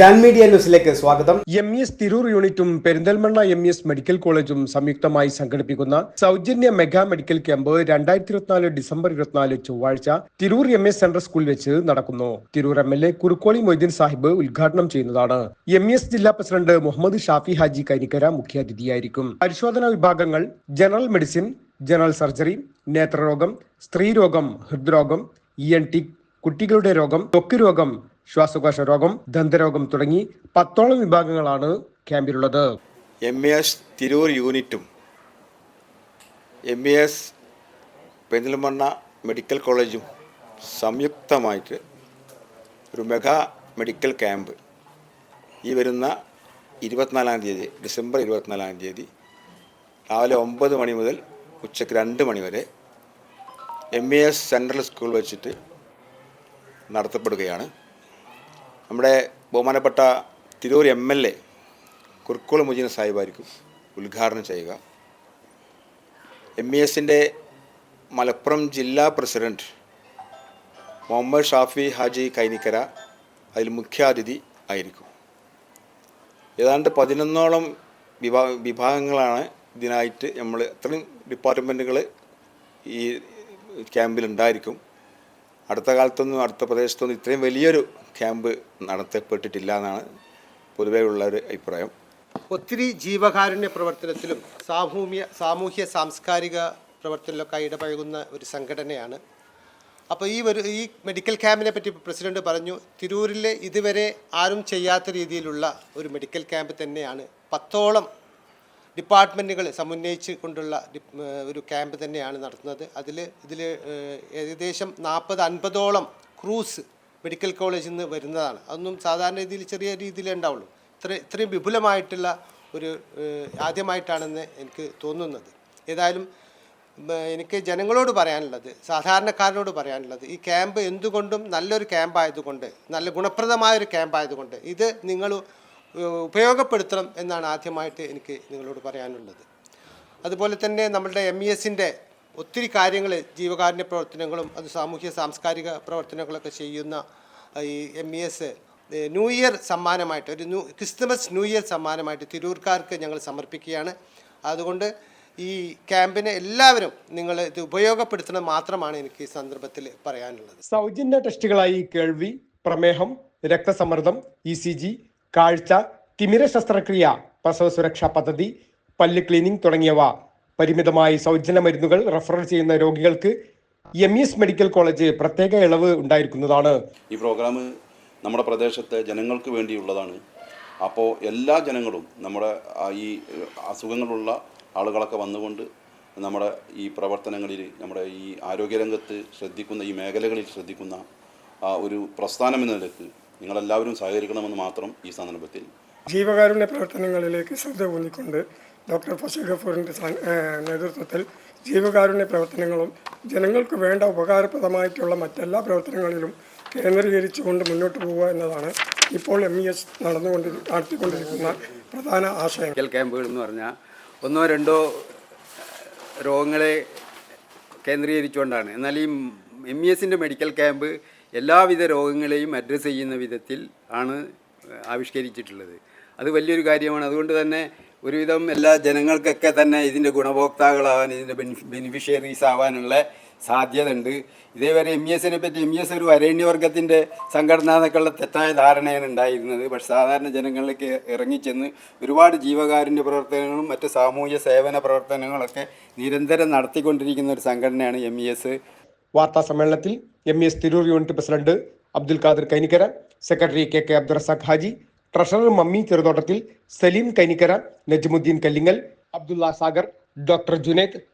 ജാൻ ന്യൂസിലേക്ക് സ്വാഗതം. M S Tirur യൂണിറ്റും പെരിന്തൽമണ്ണ എം എസ് മെഡിക്കൽ കോളേജും സംയുക്തമായി സംഘടിപ്പിക്കുന്ന സൗജന്യ മെഗാ മെഡിക്കൽ ക്യാമ്പ് രണ്ടായിരത്തി ഇരുപത്തിനാല് ഡിസംബർ ഇരുപത്തിനാല് ചൊവ്വാഴ്ച Tirur M S central school വെച്ച് നടക്കുന്നു. Tirur M L A Kurukkoli Moideen Sahib ഉദ്ഘാടനം ചെയ്യുന്നതാണ്. എം എസ് ജില്ലാ പ്രസിഡന്റ് മുഹമ്മദ് ഷാഫി ഹാജി കരിക്കര മുഖ്യാതിഥിയായിരിക്കും. പരിശോധനാ വിഭാഗങ്ങൾ ജനറൽ മെഡിസിൻ ജനറൽ സർജറി നേത്രരോഗം സ്ത്രീരോഗം ഹൃദ്രോഗം ഇ എൻ ടി കുട്ടികളുടെ രോഗം ത്വക്ക് രോഗം ശ്വാസകോശ രോഗം ദന്തരോഗം തുടങ്ങി പത്തോളം വിഭാഗങ്ങളാണ് ക്യാമ്പിലുള്ളത്. എം എസ് തിരൂർ യൂണിറ്റും എ എസ് പെരിന്തൽമണ്ണ മെഡിക്കൽ കോളേജും സംയുക്തമായിട്ട് ഒരു മെഗാ മെഡിക്കൽ ക്യാമ്പ് ഈ വരുന്ന ഇരുപത്തിനാലാം തീയതി ഡിസംബർ ഇരുപത്തിനാലാം തീയതി രാവിലെ ഒമ്പത് മണി മുതൽ ഉച്ചയ്ക്ക് രണ്ട് മണി വരെ M A S central school വെച്ചിട്ട് നടത്തപ്പെടുകയാണ്. നമ്മുടെ ബഹുമാനപ്പെട്ട Tirur M L A Kurkkol Mujeen സാഹിബായിരിക്കും ഉദ്ഘാടനം ചെയ്യുക. എം ഇ എസിന്റെ മലപ്പുറം ജില്ലാ പ്രസിഡന്റ് മുഹമ്മദ് ഷാഫി ഹാജി കൈനിക്കര അതിൽ മുഖ്യാതിഥി ആയിരിക്കും. ഏതാണ്ട് പതിനൊന്നോളം വിഭാ വിഭാഗങ്ങളാണ് ഇതിനായിട്ട് നമ്മൾ അത്രയും ഡിപ്പാർട്ട്മെന്റുകൾ ഈ ക്യാമ്പിൽ ഉണ്ടായിരിക്കും. അടുത്ത കാലത്തൊന്നും അടുത്ത പ്രദേശത്തൊന്നും ഇത്രയും വലിയൊരു ക്യാമ്പ് നടത്തപ്പെട്ടിട്ടില്ല എന്നാണ് പൊതുവേ ഉള്ള ഒരു അഭിപ്രായം. ഒത്തിരി ജീവകാരുണ്യ പ്രവർത്തനത്തിലും സാമൂഹ്യ സാമൂഹ്യ സാംസ്കാരിക പ്രവർത്തനത്തിലൊക്കെ ഇടപഴകുന്ന ഒരു സംഘടനയാണ്. അപ്പോൾ ഈ ഒരു ഈ മെഡിക്കൽ ക്യാമ്പിനെ പറ്റി പ്രസിഡന്റ് പറഞ്ഞു തിരൂരിലെ ഇതുവരെ ആരും ചെയ്യാത്ത രീതിയിലുള്ള ഒരു മെഡിക്കൽ ക്യാമ്പ് തന്നെയാണ്. പത്തോളം ഡിപ്പാർട്ട്മെന്റുകൾ സമന്വയിച്ച് കൊണ്ടുള്ള ഒരു ക്യാമ്പ് തന്നെയാണ് നടത്തുന്നത്. അതിൽ ഇതിൽ ഏകദേശം നാൽപ്പത് അൻപതോളം ക്രൂസ് മെഡിക്കൽ കോളേജിൽ നിന്ന് വരുന്നതാണ്. അതൊന്നും സാധാരണ രീതിയിൽ ചെറിയ രീതിയിലേ ഉണ്ടാവുള്ളൂ. ഇത്ര ഇത്രയും വിപുലമായിട്ടുള്ള ഒരു ആദ്യമായിട്ടാണെന്ന് എനിക്ക് തോന്നുന്നത്. ഏതായാലും എനിക്ക് ജനങ്ങളോട് പറയാനുള്ളത് സാധാരണക്കാരനോട് പറയാനുള്ളത് ഈ ക്യാമ്പ് എന്തുകൊണ്ടും നല്ലൊരു ക്യാമ്പായതുകൊണ്ട് നല്ല ഗുണപ്രദമായൊരു ക്യാമ്പായതുകൊണ്ട് ഇത് നിങ്ങൾ ഉപയോഗപ്പെടുത്തണം എന്നാണ് ആദ്യമായിട്ട് എനിക്ക് നിങ്ങളോട് പറയാനുള്ളത്. അതുപോലെ തന്നെ നമ്മളുടെ എം ഇ എസിന്റെ ഒത്തിരി കാര്യങ്ങൾ ജീവകാരുണ്യ പ്രവർത്തനങ്ങളും അത് സാമൂഹ്യ സാംസ്കാരിക പ്രവർത്തനങ്ങളൊക്കെ ചെയ്യുന്ന ഈ M E S new year സമ്മാനമായിട്ട് ഒരു ന്യൂ ക്രിസ്തുമസ് ന്യൂ ഇയർ സമ്മാനമായിട്ട് തിരൂർക്കാർക്ക് ഞങ്ങൾ സമർപ്പിക്കുകയാണ്. അതുകൊണ്ട് ഈ ക്യാമ്പിനെ എല്ലാവരും നിങ്ങൾ ഇത് ഉപയോഗപ്പെടുത്തണം മാത്രമാണ് എനിക്ക് ഈ സന്ദർഭത്തിൽ പറയാനുള്ളത്. സൗജന്യ ടെസ്റ്റുകളായി കേൾവി പ്രമേഹം രക്തസമ്മർദ്ദം ഇ സി ജി കാഴ്ച തിമിര ശസ്ത്രക്രിയ പ്രസവ സുരക്ഷാ പദ്ധതി പല്ല് ക്ലീനിംഗ് തുടങ്ങിയവ. പരിമിതമായി സൗജന്യ മരുന്നുകൾ റെഫർ ചെയ്യുന്ന രോഗികൾക്ക് M E S medical college പ്രത്യേക ഇളവ് ഉണ്ടായിരിക്കുന്നതാണ്. ഈ പ്രോഗ്രാം നമ്മുടെ പ്രദേശത്തെ ജനങ്ങൾക്ക് വേണ്ടിയുള്ളതാണ്. അപ്പോൾ എല്ലാ ജനങ്ങളും നമ്മുടെ ഈ അസുഖങ്ങളുള്ള ആളുകളൊക്കെ വന്നുകൊണ്ട് നമ്മുടെ ഈ പ്രവർത്തനങ്ങളിൽ നമ്മുടെ ഈ ആരോഗ്യരംഗത്ത് ശ്രദ്ധിക്കുന്ന ഈ മേഖലകളിൽ ശ്രദ്ധിക്കുന്ന ഒരു പ്രസ്ഥാനം എന്ന നിലയ്ക്ക് നിങ്ങളെല്ലാവരും സഹകരിക്കണമെന്ന് മാത്രം ഈ സന്ദർഭത്തിൽ ജീവകാരുണ്യ പ്രവർത്തനങ്ങളിലേക്ക് ശ്രദ്ധ ഊന്നിക്കൊണ്ട് ഡോക്ടർ ഫസൽ ഗഫൂറിന്റെ നേതൃത്വത്തിൽ ജീവകാരുണ്യ പ്രവർത്തനങ്ങളും ജനങ്ങൾക്ക് വേണ്ട ഉപകാരപ്രദമായിട്ടുള്ള മറ്റെല്ലാ പ്രവർത്തനങ്ങളിലും കേന്ദ്രീകരിച്ചുകൊണ്ട് മുന്നോട്ട് പോവുക എന്നതാണ് ഇപ്പോൾ എം ഇ എസ് നടന്നുകൊണ്ട് നടത്തിക്കൊണ്ടിരിക്കുന്ന പ്രധാന ആശയം. ക്യാമ്പുകൾ എന്ന് പറഞ്ഞാൽ ഒന്നോ രണ്ടോ രോഗങ്ങളെ കേന്ദ്രീകരിച്ചുകൊണ്ടാണ്. എന്നാൽ ഈ എം ഇ എസിന്റെ മെഡിക്കൽ ക്യാമ്പ് എല്ലാവിധ രോഗങ്ങളെയും അഡ്രസ്സ് ചെയ്യുന്ന വിധത്തിൽ ആണ് ആവിഷ്കരിച്ചിട്ടുള്ളത്. അത് വലിയൊരു കാര്യമാണ്. അതുകൊണ്ട് തന്നെ ഒരുവിധം എല്ലാ ജനങ്ങൾക്കൊക്കെ തന്നെ ഇതിന്റെ ഗുണഭോക്താക്കളാവാൻ ഇതിന്റെ ബെനിഫിഷ്യറീസ് ആവാനുള്ള സാധ്യത ഉണ്ട് ഇതേവരെ എം എസിനെ പറ്റി എം എസ് ഒരു അരണ്യവർഗത്തിന്റെ സംഘടന എന്നൊക്കെയുള്ള തെറ്റായ ധാരണയാണ് ഉണ്ടായിരുന്നത്. പക്ഷെ സാധാരണ ജനങ്ങളിലേക്ക് ഇറങ്ങിച്ചെന്ന് ഒരുപാട് ജീവകാരുണ്യ പ്രവർത്തനങ്ങളും മറ്റ് സാമൂഹ്യ സേവന പ്രവർത്തനങ്ങളൊക്കെ നിരന്തരം നടത്തിക്കൊണ്ടിരിക്കുന്ന ഒരു സംഘടനയാണ് എം ഇ എസ്. വാർത്താ സമ്മേളനത്തിൽ M S Tirur unit president Abdul Khader Kainikkara secretary K K Abdurazak Haji treasurer Mammi Cheruthottathil Saleem Kainikkara Najmuddeen Kallingal Abdulla Sagar doctor Junaid